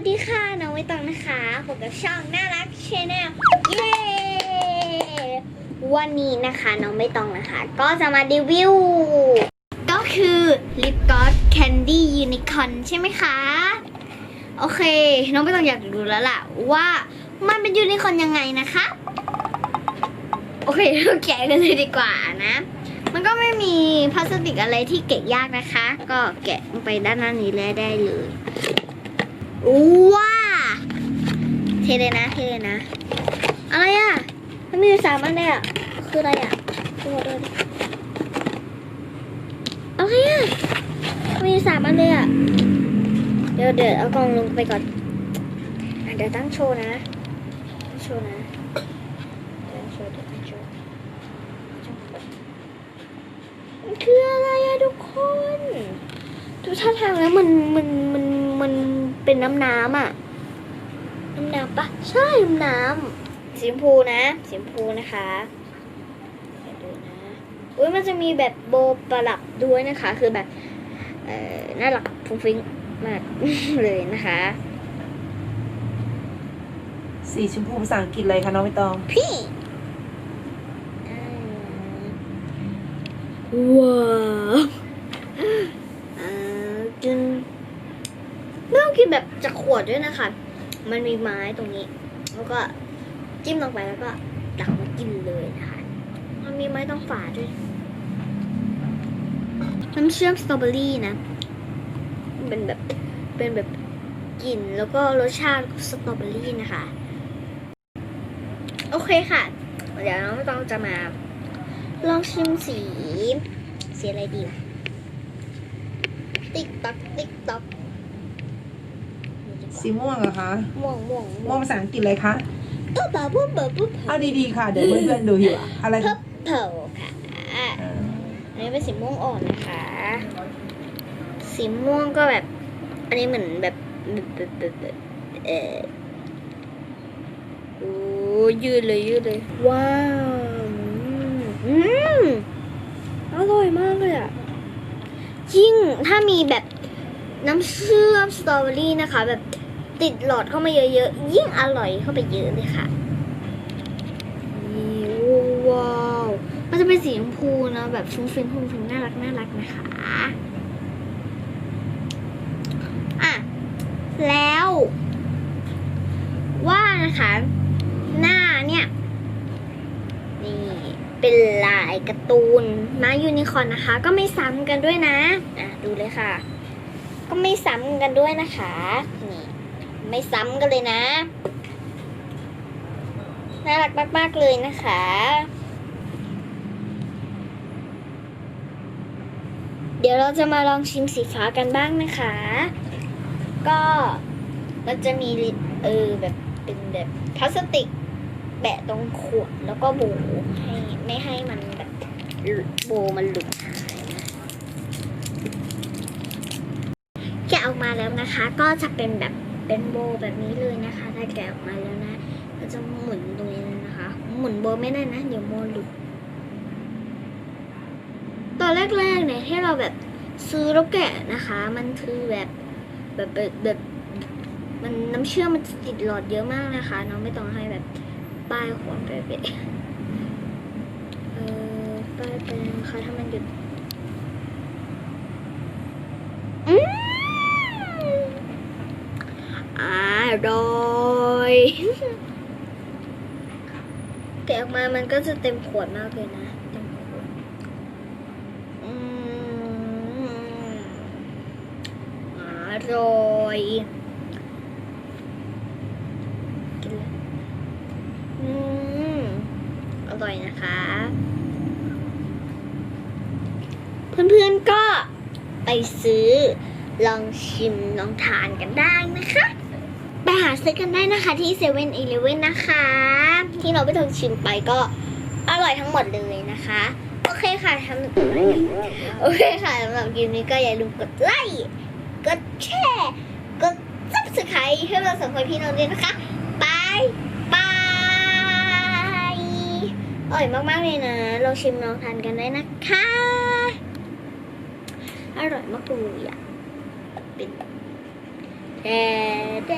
วัสดีค่ะ น้องใบตองนะคะผมกับช่องน่ารักชแนลเย้วันนี้นะคะน้องไม่ต้องนะคะ ก็จะมารีวิว ก็คือลิปก o อ s แคนดี้ยูนิคอนใช่ไหมคะ โอเค น้องไม่ต้องอยากรู้แล้วล่ะ ว่ามันเป็นยูนิคอร์นยังไงนะคะ โอเคเราแกะกันเลยดีกว่านะ มันก็ไม่มีพลาสติกอะไรที่แกะยากนะคะ ก็แกะลงไปด้านหน้านี้เลยได้เลยว้าเทเลยนะเทเลยนะ อะไรอะ มันมีอยู่สามอันเลยอะ คืออะไรอะดูด้วยดิอะไรอะมีสามอันเลยอะ เดี๋ยวเดี๋ยวเอากล่องลงไปก่อนเดี๋ยวตั้งโชว์นะตั้งโชว์นะตั้งโชว์เดี๋ยวตั้งโชว์คืออะไรอะทุกคนดูท่าทางแล้วมันมันมันมันเป็นน้ำน้ำๆอะ น้ำน้ำปะใช่น้ำน้ำสีชมพูนะสีชมพูนะคะเดี๋ยวดูนะอุ้ยมันจะมีแบบโบประดับด้วยนะคะ คือแบบเอ่อน่ารักฟุ้งฟิ้งมากเลยนะคะ สีชมพูภาษาอังกฤษเลยค่ะน้องไม่ต้อง พี่ว้าวอ่ากินไม่ต้องกินแบบจากขวดด้วยนะคะ มันมีไม้ตรงนี้ แล้วก็จิ้มลงไปแล้วก็ตักมากินเลยนะคะมันมีไม้ต้องฝาด้วย น้ำเชื่อมสตรอเบอรี่นะ เป็นแบบ เป็นแบบกลิ่นแล้วก็รสชาติสตรอเบอรี่นะคะ โอเคค่ะ เดี๋ยวน้องต้องจะมา ลองชิมสี สีอะไรดีติ๊กต๊อกติ๊กต๊อก สีม่วงเหรอคะ ม่วงม่วงม่วงภาษาอังกฤษเลยคะปุ๊บปุ๊บปุ๊บปุ๊บปุ๊บเอาดีๆค่ะ เดี๋ยวเพื่อนๆดูอยู่อะอะไรพับเผาค่ะอ่าอันนี้เป็นสีม่วงอ่อนนะคะ สีม่วงก็แบบ อันนี้เหมือนแบบแบบแบบแบบเออโอ้ยืดเลยยืดเลย ว้าวอืมอร่อยมากเลยอะยิ่งถ้ามีแบบน้ำเชื่อมสตรอเบอรี่นะคะ แบบ ติดหลอดเข้ามาเยอะๆ ยิ่งอร่อยเข้าไปเยอะเลยค่ะนี่ว้าวมันจะเป็นสีชมพูนะแบบฟุ้งฟิ้งฟุ้งฟิ้งน่ารักน่ารักนะคะอะแล้ว ว่านะคะ หน้าเนี่ยนี่เป็นลายการ์ตูนม้ายูนิคอร์นนะคะ ก็ไม่ซ้ำกันด้วยนะ อะ ดูเลยค่ะ ก็ไม่ซ้ำกันด้วยนะคะ นี่ ไม่ซ้ำกันเลยนะ น่ารักมากๆเลยนะคะ เดี๋ยวเราจะมาลองชิมสีฟ้ากันบ้างนะคะ ก็มันจะมีเออแบบเป็นแบบพลาสติกแบะตรงขวดแล้วก็โบให้ไม่ให้มันแบบโบมันหลุดหายนะแกะออกมาแล้วนะคะ ก็จะเป็นแบบ เป็นโบแบบนี้เลยนะคะ ถ้าแกะออกมาแล้วนะก็จะหมุนตรงนี้นะคะ หมุนโบไม่ได้นะ เดี๋ยวโบหลุด ตอนแรกๆเนี่ยที่เราแบบซื้อแล้วแกะนะคะ มันคือแบบแบบแบบแบบมันน้ำเชื่อมมันติดหลอดเยอะมากนะคะน้องไม่ต้องให้แบบป้ายขวดไปเปะเออป้ายเป็นนะคะถ้ามันหยุดอืมอ ร่อยแกะออกมามันก็จะเต็มขวดมากเลยนะเต็มขวดอืมอร่อยกินเลยอืมอร่อยนะคะ เพื่อนๆก็ไปซื้อลองชิมลองทานกันได้นะคะ ซื้อกันได้นะคะที่เซเว่นอีเลเว่นนะคะ ที่เราไปทนชิมไปก็อร่อยทั้งหมดเลยนะคะ โอเคค่ะทำโอเคค่ะสำหรับคลิปนี้ก็อย่าลืมกดไลค์กดแชร์กด subscribe ให้เราสองคนพี่น้องด้วยนะคะบายบายอร่อยมากๆเลยนะลองชิมลองทานกันได้นะคะ อร่อยมากเลยอะเป็นแด